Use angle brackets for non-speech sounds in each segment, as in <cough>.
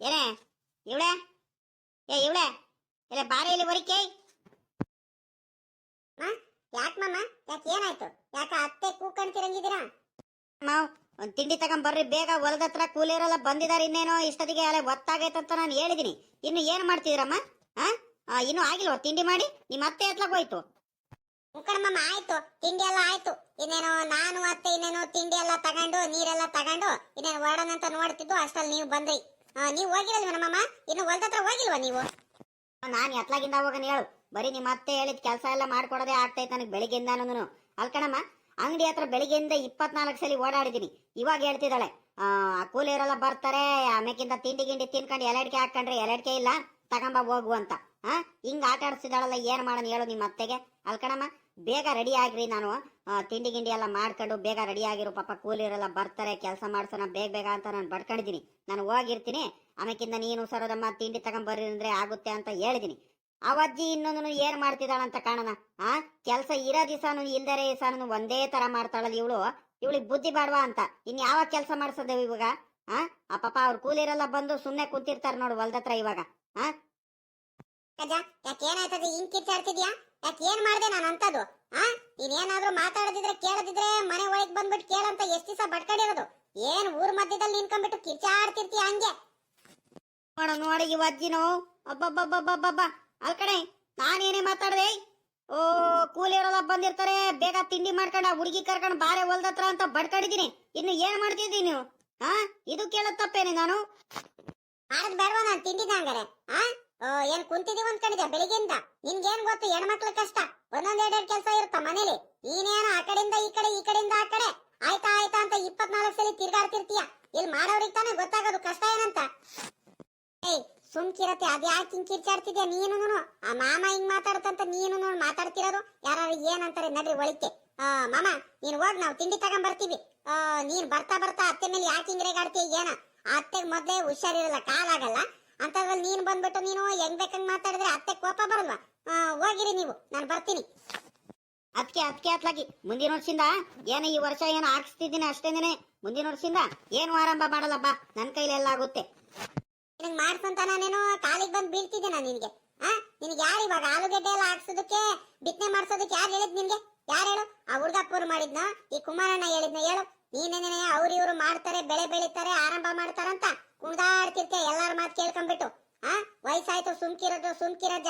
ಏನೇ, ಇವಳೆ? ಏ, ಇವಳೆ? ಇಲ್ಲ ಬಾರಿ ಇಲ್ಲಿ ಬರಿಕೆ ಯಾಕೆ ಮಾಮ? ಯಾಕೆ ಏನಾಯ್ತು? ಯಾಕೆ ಅತ್ತೆ ಕೂಕಣ್ತಿರಂಗಿದ್ದೀರಾ? ಮಾವ್, ಒಂದ್ ತಿಂಡಿ ತಗೊಂಡ್ ಬರ್ರಿ ಬೇಗ ಹೊಲದ ಹತ್ರ ಕೂಲಿಯರೆಲ್ಲ ಬಂದಿದಾರೆ ಇನ್ನೇನೋ, ಇಷ್ಟೊತ್ತಿಗೆ ಅಲ್ಲೇ ಒತ್ತಾಗೈತಂತ ನಾನು ಹೇಳಿದೀನಿ. ಇನ್ನು ಏನ್ ಮಾಡ್ತಿದ್ದೀರಮ್ಮ? ಆ, ಇನ್ನೂ ಆಗಿಲ್ವ ತಿಂಡಿ ಮಾಡಿ? ನಿಮ್ಮ ಅತ್ತೆ ಎತ್ಲಾಗ ಹೋಯ್ತು. ಆಯ್ತು. ತಿಂಡಿ ಎಲ್ಲ ಆಯ್ತು. ಇನ್ನೇನೋ ನಾನು ಅತ್ತೆ, ಇನ್ನೇನೋ ತಿಂಡಿ ಎಲ್ಲ ತಗೊಂಡು, ನೀರೆಲ್ಲ ತಗೊಂಡು, ಇನ್ನೇನು ಹೊರಡೋಣ ಅಂತ ನೋಡ್ತಿದ್ದು ಅಷ್ಟಲ್ಲಿ ನೀವು ಬಂದ್ರಿ. ನೀವು ಹೋಗಿರಲ್ವ ನಮ್ಮಮ್ಮ? ಇನ್ನು ಹೊಲದ ಹತ್ರ ಹೋಗಿಲ್ವಾ ನೀವು? ನಾನು ಎತ್ಲಾಗಿಂದ ಹೋಗನ್ ಹೇಳು. ಬರೀ ನಿಮ್ಮ ಅತ್ತೆ ಹೇಳಿದ ಕೆಲಸ ಎಲ್ಲ ಮಾಡ್ಕೊಡೋದೇ ಆಗ್ತೈತೆ ನನಗೆ ಬೆಳಿಗ್ಗೆಯಿಂದಾನು ಅಲ್ಕಣಮ್ಮ ಅಂಗಡಿ ಹತ್ರ ಬೆಳಿಗ್ಗೆಯಿಂದ ಇಪ್ಪತ್ನಾಲ್ಕು ಸಲ ಓಡಾಡಿದೀನಿ. ಇವಾಗ ಹೇಳ್ತಿದ್ದಾಳೆ, ಆ ಕೂಲಿಯರೆಲ್ಲ ಬರ್ತಾರೆ ಆಮೇಕಿಂದ ತಿಂಡಿ ಗಿಂಡಿ ತಿನ್ಕೊಂಡು ಎಲ್ಲಡಿಕೆ ಹಾಕೊಂಡ್ರೆ ಎಲ್ಲಡಿಕೆ ಇಲ್ಲ, ತಗೊಂಬ ಹೋಗು ಅಂತ. ಹಾ ಹಿಂಗ್ ಆಟ ಆಡಿಸಿದಾಳಲ್ಲ ಏನ್ ಮಾಡೋಣ ಹೇಳು ನಿಮ್ಮ ಅತ್ತೆಗೆ. ಅಲ್ಕಣಮ್ಮ ಬೇಗ ರೆಡಿ ಆಗ್ರಿ ನಾನು. ತಿಂಡಿ ಗಿಂಡಿ ಎಲ್ಲ ಮಾಡ್ಕೊಂಡು ಬೇಗ ರೆಡಿ ಆಗಿರು. ಪಾಪ ಕೂಲಿರೆಲ್ಲ ಬರ್ತಾರೆ, ಕೆಲಸ ಮಾಡ್ಸೋಣ, ಬೇಗ ಬೇಗ ಅಂತ ನಾನು ಬಡ್ಕೊಂಡಿದ್ದೀನಿ. ನಾನು ಹೋಗಿರ್ತೀನಿ. ಆಮೇಕಿಂದ ನೀನು ಸರೋದಮ್ಮ ತಿಂಡಿ ತಗೊಂಬರ್ರಿ ಅಂದ್ರೆ ಆಗುತ್ತೆ ಅಂತ ಹೇಳಿದೀನಿ ಆ ಅಜ್ಜಿ ಇನ್ನೊಂದು ಏನ್ ಮಾಡ್ತಿದ್ದಾಳಂತ ಕಾಣೋಣ. ಆ, ಕೆಲಸ ಇರೋ ದಿವಸನು ಇಲ್ದರೆ ದಿವಸನು ಒಂದೇ ತರ ಮಾಡ್ತಾಳಲ್ಲ ಇವಳು. ಇವಳಿಗೆ ಬುದ್ಧಿ ಬಾಡ್ವಾ ಅಂತ. ಇನ್ ಯಾವ ಕೆಲಸ ಮಾಡ್ಸೋದು ಇವಾಗ? ಆ ಆ ಪಾಪ ಅವ್ರ ಕೂಲಿರೆಲ್ಲ ಬಂದು ಸುಮ್ಮನೆ ಕೂತಿರ್ತಾರೆ ನೋಡು ಹೊಲ್ದತ್ರ ಇವಾಗ. ಅಜ್ಜ ಯಾಕೆ ಏನಾಯ್ತದ? ಹಿಂಗ್ ಕಿತ್ತಾಡ್ತಿದ್ಯಾ ಯಾಕೆ ಏನ್ ಮಾಡ್ದೆ ನಾನು ಅಂತದ್ದು? ಆ? ನೀನೇನಾದ್ರೂ ಮಾತಾಡದಿದ್ರೆ ಕೇಳದಿದ್ರೆ ಮನೆ ಒಳಗ್ ಬಂದ್ಬಿಟ್ಟು ಕೇಳಂತ ಎಷ್ಟು ದಿವಸ ಬಡ್ಕೊಂಡಿರೋದು ಏನ್ ಊರ್ ಮಧ್ಯದಲ್ಲಿ ನಿನ್ಕೊಂಡ್ಬಿಟ್ಟು ಕಿರ್ಚಾಡ್ತಿರ್ತೀಯ ಹಂಗೆ? ನೋಡ ನೋಡಿ ಇವ ಅಜ್ಜಿನು ಅಬ್ಬಬ್ಬಬ್ಬಬ್ಬಬ್ಬ ಅಲ್ ಕಡೆ ನಾನೇನೇ ಮಾತಾಡ್ದೆ? ಓ ಇರೋಲ್ಲ ಬಂದಿರ್ತಾರೆ ಬೇಗ ತಿಂಡಿ ಮಾಡ್ಕೊಂಡ ಹುಡುಗಿ ಕರ್ಕೊಂಡು ಬಾರೆ ಹೊಲ್ದತ್ರ ಅಂತ ಬಡ್ಕಡಿದೀನಿ ಇನ್ನು ಏನ್ ಮಾಡ್ತಿದ್ದೀನಿ ನೀವು ಹಾ ಇದು ಕೇಳೋದ್ ತಪ್ಪೇನೆ ನಾನು? ಮಾಡದ್ ಬೇಡವಾ ನಾನ್ ತಿಂಡಿದ ಹಂಗಾರೆ? ಆ? ಓ, ಏನ್ ಕುಂತಿದೀವಿ ಕಡೆ ಬೆಳಿಗ್ಗೆಯಿಂದ? ನಿನ್ಗೇನ್ ಗೊತ್ತು, ಹೆಣ್ಮಕ್ಳ ಕಷ್ಟ. ಒಂದೊಂದ್ ಎರಡ್ ಕೆಲಸ ಇರುತ್ತ ಮನೇಲಿ. ನೀನೇನೋ ಆ ಕಡೆಯಿಂದ ಈ ಕಡೆ, ಈ ಕಡೆಯಿಂದ ಆ ಕಡೆ? ಆಯ್ತಾ ಆಯ್ತಾ ಅಂತ ಇಪ್ಪತ್ನಾಲ್ಕು ಸಲ ತಿರ್ಗಾಡ್ತಿರ್ತೀಯ? ಇಲ್ಲಿ ಮಾಡೋರಿಗೆ ತಾನೇ ಗೊತ್ತಾಗೋದು ಕಷ್ಟ ಏನಂತ? ಏಯ್ ಸುಮ್ಕಿರತ್ತೆ ಅದ್ಯಾಕೆ ಹಿಂಗ್ ಕಿರ್ಚಾಡ್ತಿದ್ಯಾ ನೀನು ಆ ಮಾಮ ಹಿಂಗ್ ಮಾತಾಡ್ತಂತ ನೀನು ನೋಡ್ ಮಾತಾಡ್ತಿರೋದು? ಯಾರು ಏನಂತಾರೆ ನಡ್ರಿ ಒಳಿಕೆ. ಆ, ಮಾಮ, ನೀನ್ ಹೋಗ್, ನಾವು ತಿಂಡಿ ತಗೊಂಡ್ ಬರ್ತೀವಿ ನೀನ್ ಬರ್ತಾ ಬರ್ತಾ ಅತ್ತೆ ಮೇಲೆ ಯಾಕೆ ಹಿಂಗ್ ರೇಗಾಡ್ತೀಯ ಏನ ಅತ್ತೆಗ್ ಮೊದ್ಲೇ ಹುಷಾರಿರಲ್ಲ, ಕಾಲಾಗಲ್ಲ. ಅಂತದ್ರಲ್ಲಿ ನೀನ್ ಬಂದ್ಬಿಟ್ಟು ನೀನು ಹೆಂಗ್ ಬೇಕಂಗ್ ಮಾತಾಡಿದ್ರೆ ಅತ್ತೆ ಕೋಪ ಬರಲ್ವಾ? ಹೋಗಿರಿ ನೀವು. ನಾನು ಬರ್ತೀನಿ. ಅದಕ್ಕೆ ಅದಕ್ಕೆ ಅತ್ಲಾಗಿ. ಮುಂದಿನ ವರ್ಷದಿಂದ ಏನ ಈ ವರ್ಷ ಏನು ಹಾಕ್ಸ್ತಿದ್ದೀನಿ ಅಷ್ಟೇನೆ ಮುಂದಿನ ವರ್ಷದಿಂದ ಏನು ಆರಂಭ ಮಾಡಲ್ಲಪ್ಪ. ನನ್ನ ಎಲ್ಲ ಆಗುತ್ತೆ. ನಿನಗೆ ಮಾಡ್ಸಂತ ನಾನೇನು ಕಾಲಿಗೆ ಬಂದ್ ಬೀಳ್ತಿದ್ದೆ ನಾನು ನಿನಗೆ. ಆ, ನಿನಗೆ ಯಾರು ಇವಾಗ ಆಲೂಗಡ್ಡೆ ಎಲ್ಲ ಹಾಕ್ಸೋದಕ್ಕೆ, ಬಿತ್ತನೆ ಮಾಡ್ಸೋದಕ್ಕೆ ಯಾರು ಹೇಳಿದ್ ನಿನ್ಗೆ? ಯಾರು ಹೇಳು? ಆ ಹುಡುಗಪ್ಪರು ಮಾಡಿದ್ನ, ಈ ಕುಮಾರಣ್ಣ ಹೇಳಿದ್ನ ಹೇಳು. ನೀನೇನೇ ಅವ್ರ ಇವ್ರು ಮಾಡ್ತಾರೆ, ಬೆಳೆ ಬೆಳಿತಾರೆ, ಆರಂಭ ಮಾಡ್ತಾರಂತ ಕುಣ್ದಾಡ್ತಿರ್ತೀಯ? ಎಲ್ಲಾರ ಮಾತು ಕೇಳ್ಕೊಂಡ್ಬಿಟ್ಟು ಆ? ವಯಸ್ಸಾಯ್ತು, ಸುಮ್ಕಿರೋದು ಸುಮ್ಕಿರಜ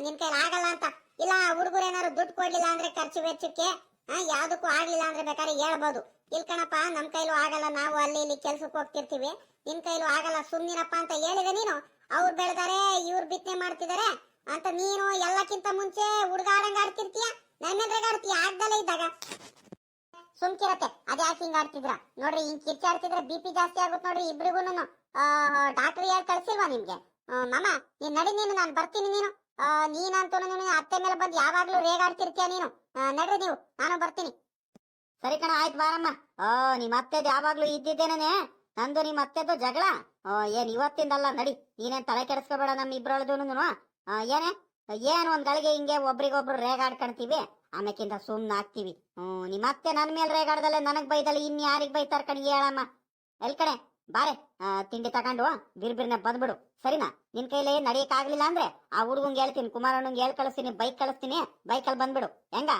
ನಿನ್ ಕೈಲಿ ಆಗಲ್ಲ ಅಂತ. ಇಲ್ಲ ಹುಡುಗರು ಏನಾದ್ರು ದುಡ್ಡು ಕೊಡ್ಲಿಲ್ಲ ಅಂದ್ರೆ ಖರ್ಚು ವೆಚ್ಚಕ್ಕೆ, ಆ? ಯಾವ್ದಕ್ಕೂ ಆಗ್ಲಿಲ್ಲ ಅಂದ್ರೆ ಬೇಕಾದ್ರೆ ಹೇಳ್ಬೋದು. ಇಲ್ ಕಣಪ್ಪ, ನಮ್ ಕೈಲೂ ಆಗಲ್ಲ, ನಾವು ಅಲ್ಲಿ ಇಲ್ಲಿ ಕೆಲ್ಸಕ್ಕೆ ಹೋಗ್ತಿರ್ತೀವಿ. ನಿನ್ ಕೈಲೂ ಆಗಲ್ಲ, ಸುಮ್ನಿರಪ್ಪ ಅಂತ ಹೇಳಿದೆ ನೀನು. ಅವ್ರು ಬೆಳ್ದಾರೆ, ಇವ್ರು ಬಿತ್ತನೆ ಮಾಡ್ತಿದಾರೆ ಅಂತ ನೀನು ಎಲ್ಲಕ್ಕಿಂತ ಮುಂಚೆ ಹುಡುಗಾಡಂಗ್ ಆಡ್ತಿರ್ತೀಯ ನನ್ನ ಆಗ್ದಲೇ ಇದ್ದಾಗ. ಸುಮ್ಕಿರತ್ತೆ. ಅದೇ ಯಾಕೆ ಹಿಂಗ ಆಡ್ತಿದ್ರ? ನೋಡ್ರಿ, ಹಿಂಗ್ ಕಿರ್ಚಾಡ್ತಿದ್ರೆ ಬಿ ಪಿ ಜಾಸ್ತಿ ಆಗುತ್ತೆ ನೋಡ್ರಿ ಇಬ್ರಿಗೂನು ಡಾಕ್ಟರ್ ಹೇಳಿ ಕಳ್ಸಿಲ್ವಾ ನಿಮ್ಗೆ? ಮಾಮ, ನೀನ್ ನಡಿ ನೀನು, ನಾನು ಬರ್ತೀನಿ ನೀನು. ನೀನಂತೂ ನೀನು ಅತ್ತೆ ಮೇಲೆ ಬಂದು ಯಾವಾಗ್ಲೂ ರೇಗಾಡ್ತಿರ್ತೀಯ ನೀನು. ನಡ್ರಿ ನೀವು, ನಾನು ಬರ್ತೀನಿ. ಸರಿ ಕಣ, ಆಯ್ತು ಬಾರಮ್ಮ. ಓ ನಿಮ್ಮ ಅತ್ತೆದು ಯಾವಾಗ್ಲೂ ಇದ್ದಿದ್ದೇನೆ ನಂದು ನಿಮ್ಮ ಅತ್ತೆದು ಜಗಳ ಏನ್ ಇವತ್ತಿಂದಲ್ಲ ನಡಿ. ನೀನೇನ್ ತಲೆ ಕೆಡಿಸ್ಕೋಬೇಡ ನಮ್ಮ ಇಬ್ರೊಳದೂನು ಏನೇ? ಏನ್ ಒಂದ್ ಗಳಿಗೆ ಹಿಂಗೆ ಒಬ್ರಿಗೊಬ್ರು ರೇಗಾಡ್ಕೊಂತೀವಿ ಆಮೇಕಿಂದ ಸುಮ್ನ ಆಗ್ತೀವಿ ಹ್ಮ್ ನಿಮ್ಮತ್ತೆ ನನ್ ಮೇಲೆ ರೇಗಾಡ್ದಲೆ ನನಗ್ ಬೈದಲ್ಲ ಇನ್ ಯಾರಿಗ್ ಬೈತಾರ ಕಣಿಗೆ ಹೇಳಮ್ಮ ಎಲ್ ಕಡೆ ಬಾರೆ ತಿಂಡಿ ತಗೊಂಡು ಬಿರ್ಬಿರ್ನೆ ಬಂದ್ಬಿಡು. ಸರಿನಾ? ನಿನ್ ಕೈಲಿ ನಡಿಯಕ್ ಆಗ್ಲಿಲ್ಲ ಅಂದ್ರೆ ಆ ಹುಡುಗಂಗೆ ಹೇಳ್ತೀನಿ ಕುಮಾರಣ್ಣಂಗೆ ಹೇಳ್ ಕಳಿಸ್ತೀನಿ ಬೈಕ್ ಕಳಿಸ್ತೀನಿ ಬೈಕಲ್ಲಿ ಬಂದ್ಬಿಡು. ಹೆಂಗ?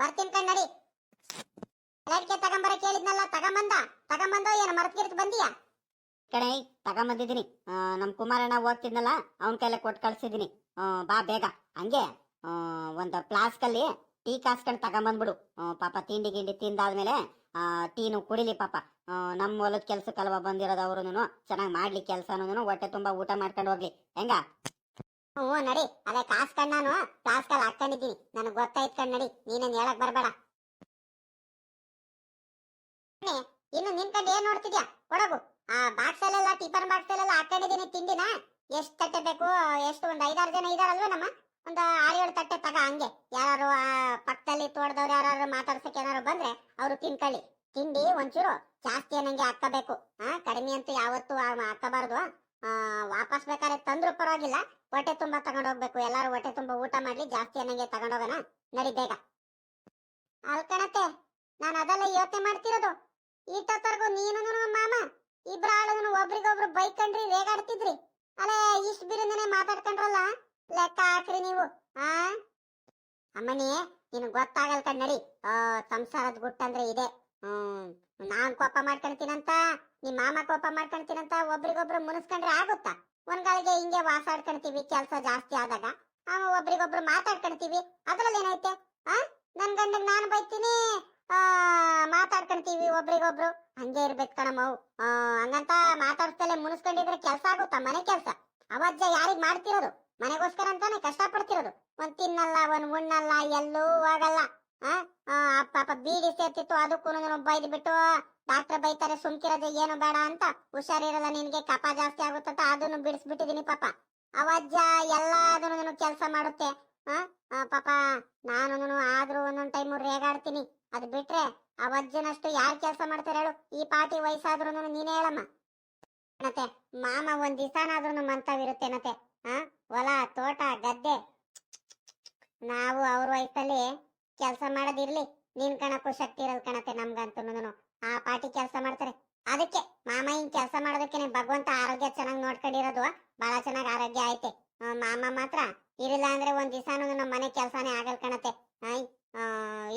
ಬರ್ತೀನಿ ಕಣ್ ನಡಿ. ಲೈಟ್ಗೆ ತಗೊಂಬರ ಕೇಳಿದ್ನಲ್ಲ ತಗೊಂಬಂದ? ತಗೊಂಬಂದೋ ಏನು ಮರ್ತಿರ್ತು ಬಂದಿಯಾ? ಕಣೆ ತಗೊಂಬಂದಿದ್ದೀನಿ. ನಮ್ ಕುಮಾರಣ್ಣ ಹೋಗ್ತಿದ್ನಲ್ಲ ಅವನ ಕೈಲೇ ಕೊಟ್ಟು ಕಳ್ಸಿದೀನಿ ಆ, ಬಾ ಬೇಗ. ಹಂಗೆ? ಒಂದು ಫ್ಲಾಸ್ಕಲ್ಲಿ ಟೀ ಕಾಸ್ಕೊಂಡ್ ತಗೊಂಬಂದ್ಬಿಡು. ಪಾಪ ತಿಂಡಿ ಗಿಂಡಿ ತಿಂದಾದ್ಮೇಲೆ ಟೀನು ಕುಡಿಲಿ ಪಾಪ. ನಮ್ಮ ಹೊಲದ ಕೆಲ್ಸಕ್ಕಲ್ವ ಬಂದಿರೋದು ಅವ್ರುನು ಚೆನ್ನಾಗಿ ಮಾಡ್ಲಿ ಕೆಲ್ಸನೂ ಹೊಟ್ಟೆ ತುಂಬಾ ಊಟ ಮಾಡ್ಕೊಂಡು ಹೋಗ್ಲಿ. ಹೆಂಗ? ಹ್ಞೂ, ನಡಿ. ಅದೇ ಕಾಸ್ ಕಣ್ ನಾನು ಫ್ಲಾಸ್ಕಲ್ಲಿ ಹಾಕೊಂಡಿದ್ದೀನಿ ನನಗೆ ಗೊತ್ತಾಯ್ತು ಕಣ್ ನಡಿ. ನೀನೇನ್ ಹೇಳಕ್ ಬರ್ಬೇಡ. ಇನ್ನು ನಿನ್ ಕಡೆ ಏನ್ ನೋಡ್ತಿದ್ಯಾ? ಕೊಡಗು ಆ ಬಾಕ್ಸ್ ಅಲ್ಲೆಲ್ಲ ಟಿಫನ್ ಬಾಕ್ಸ್ ಅಲ್ಲೆಲ್ಲ ಹಾಕೊಂಡಿದ್ದೀನಿ ತಿಂಡಿನ. ಎಷ್ಟು ತಟ್ಟೆ ಬೇಕು, ಎಷ್ಟು, ಒಂದ್ ಐದಾರು ಜನ ಇದಾರಲ್ವ ನಮ್ಮ? ಒಂದ್ ಆರು ಏಳು ತಟ್ಟೆ ತಗ ಹಂಗೆ. ಯಾರು ಪಕ್ಕದಲ್ಲಿ ತೋಟದವ್ರು ಯಾರು ಮಾತಾಡ್ಸಕ್ ಏನಾರು ಬಂದ್ರೆ ಅವರು ತಿನ್ಕೊಳ್ಳಿ. ತಿಂಡಿ ಒಂಚೂರು ಜಾಸ್ತಿ ನಂಗೆ ಹಾಕಬೇಕು ಹಾ ಕಡಿಮೆ ಅಂತೂ ಯಾವತ್ತೂ ಹಾಕಬಾರ್ದು ವಾಪಸ್ ಬೇಕಾದ್ರೆ ತಂದ್ರು ಪರವಾಗಿಲ್ಲ. ಹೊಟ್ಟೆ ತುಂಬಾ ತಗೊಂಡ್ ಹೋಗ್ಬೇಕು ಎಲ್ಲಾರು ಹೊಟ್ಟೆ ತುಂಬಾ ಊಟ ಮಾಡ್ಲಿ, ಜಾಸ್ತಿ ಅನ್ನಂಗೆ ತಗೊಂಡೋಗೋಣ. ನಡಿ ಬೇಗ. ಅಲ್ಕಣತೆ ನಾನು ಅದೆಲ್ಲ ಯೋಚನೆ ಮಾಡ್ತಿರೋದು. ಈಟೊತ್ತರ್ಗು ನೀನು ಮಾಮ ಇಬ್ರ ಆಳುನು ಒಬ್ರಿಗೊಬ್ರು ಬೈಕೊಂಡ್ರಿ, ರೇಗಾಡ್ತಿದ್ರಿ. ಅಲ್ಲೇ ಇಷ್ಟು ಬಿರುಂದನೆ ಮಾತಾಡ್ಕೊಂಡ್ರಲ್ಲ? ಲೆಕ್ಕ ಹಾಕ್ರಿ ನೀವು, ಆ? ಅಮ್ಮನಿ ನಿನ್ ಗೊತ್ತಾಗಲ್ ನಡಿ. ಆ, ಸಂಸಾರದ ಗುಟ್ಟಂದ್ರೆ ಇದೆ. ಹ್ಮ್, ನಾನ್ ಕೋಪ ಮಾಡ್ಕೊಂತೀನಂತ, ನಿಮ್ ಮಾಮ ಕೋಪ ಮಾಡ್ಕೊಂತೀನಂತ ಒಬ್ರಿಗೊಬ್ರು ಮುನಿಸ್ಕೊಂಡ್ರೆ ಆಗುತ್ತಾ? ಒಂದ್ಗಳಿಗೆ ಹಿಂಗೆ ವಾಸಾಡ್ಕೊಂತೀವಿ, ಕೆಲ್ಸ ಜಾಸ್ತಿ ಆದಾಗ. ಆಮ ಒಬ್ರಿಗೊಬ್ರು ಮಾತಾಡ್ಕೊಂತೀವಿ, ಅದ್ರಲ್ಲಿ ಏನೈತೆ? ಆ? ನನ್ ಗಂಡಗ್ ನಾನು ಬೈತೀನಿ, ಆ, ಮಾತಾಡ್ಕೊಂತೀವಿ ಒಬ್ರಿಗೊಬ್ರು. ಹಂಗೆ ಇರ್ಬೇಕು ಕಣಮ್ಮವು ಹಂಗಂತ ಮಾತಾಡ್ತಲೇ ಮುನಿಸ್ಕೊಂಡಿದ್ರೆ ಕೆಲ್ಸ ಆಗುತ್ತಾ? ಮನೆ ಕೆಲ್ಸ? ಅವಜ್ಜ ಯಾರಿಗ್ ಮಾಡ್ತಿರೋದು? ಮನೆಗೋಸ್ಕರ ಅಂತಾನೆ ಕಷ್ಟ ಪಡ್ತಿರೋದು ಒಂದ್ ತಿನ್ನಲ್ಲ, ಒಂದ್ ಉಣ್ಣಲ್ಲ ಎಲ್ಲೂ ಆಗಲ್ಲ. ಆ? ಪಾಪ ಬೀಡಿ ಸೇರ್ತಿತ್ತು, ಅದಕ್ಕೂ ಬೈದ್ ಬಿಟ್ಟು ಡಾಕ್ಟರ್ ಬೈತಾರೆ, ಸುಮ್ಕಿರೋದು ಏನು ಬೇಡ ಅಂತ ಹುಷಾರಿರಲ್ಲ ನಿನ್ಗೆ ಕಪ ಜಾಸ್ತಿ ಆಗುತ್ತಂತ ಅದನ್ನು ಬಿಡಿಸ್ಬಿಟ್ಟಿದೀನಿ ಪಾಪ. ಅವಜ್ಜ ಎಲ್ಲದನ್ನು ಕೆಲಸ ಮಾಡುತ್ತೆ. ಪಾಪ, ನಾನು ಆದ್ರೂ ಒಂದೊಂದ್ ಟೈಮ್ ರೇಗಾಡ್ತೀನಿ. ಅದ್ ಬಿಟ್ರೆ ಅವಜ್ಜನಷ್ಟು ಯಾರ್ ಕೆಲಸ ಮಾಡ್ತಾರೆ ಹೇಳು? ಈ ಪಾಟಿ ವಯಸ್ಸಾದ್ರೂ ನೀನೇ ಹೇಳಮ್ಮ. ಮತ್ತೆ ಮಾಮ ಒಂದ್ ದಿವಸನಾದ್ರೂ ಮಂತವಿರುತ್ತೇನತೆ ಆ ಹೊಲ ತೋಟ ಗದ್ದೆ ನಾವು ಅವ್ರ ವಯಸ್ಸಲ್ಲಿ ಕೆಲಸ ಮಾಡೋದಿರ್ಲಿ ನೀನ್ ಕಣಕ್ಕೂ ಶಕ್ತಿ ಇರಲ್ ಕಣತೆ ನಮ್ಗಂತೂ ಆ ಪಾಟಿ ಕೆಲಸ ಮಾಡ್ತಾರೆ. ಅದಕ್ಕೆ ಮಾಮ ಹಿಂಗ್ ಕೆಲಸ ಮಾಡೋದಕ್ಕೆ ಭಗವಂತ ಆರೋಗ್ಯ ಚೆನ್ನಾಗಿ ನೋಡ್ಕೊಂಡಿರೋದು. ಬಹಳ ಚೆನ್ನಾಗಿ ಆರೋಗ್ಯ ಐತೆ. ಮಾಮ ಮಾತ್ರ ಇರಲಿಲ್ಲ ಅಂದ್ರೆ ಒಂದ್ ದಿವಸನೂ ನಮ್ಮ ಮನೆ ಕೆಲಸನೇ ಆಗಲ್ ಕಣತೆ. ಆಯ್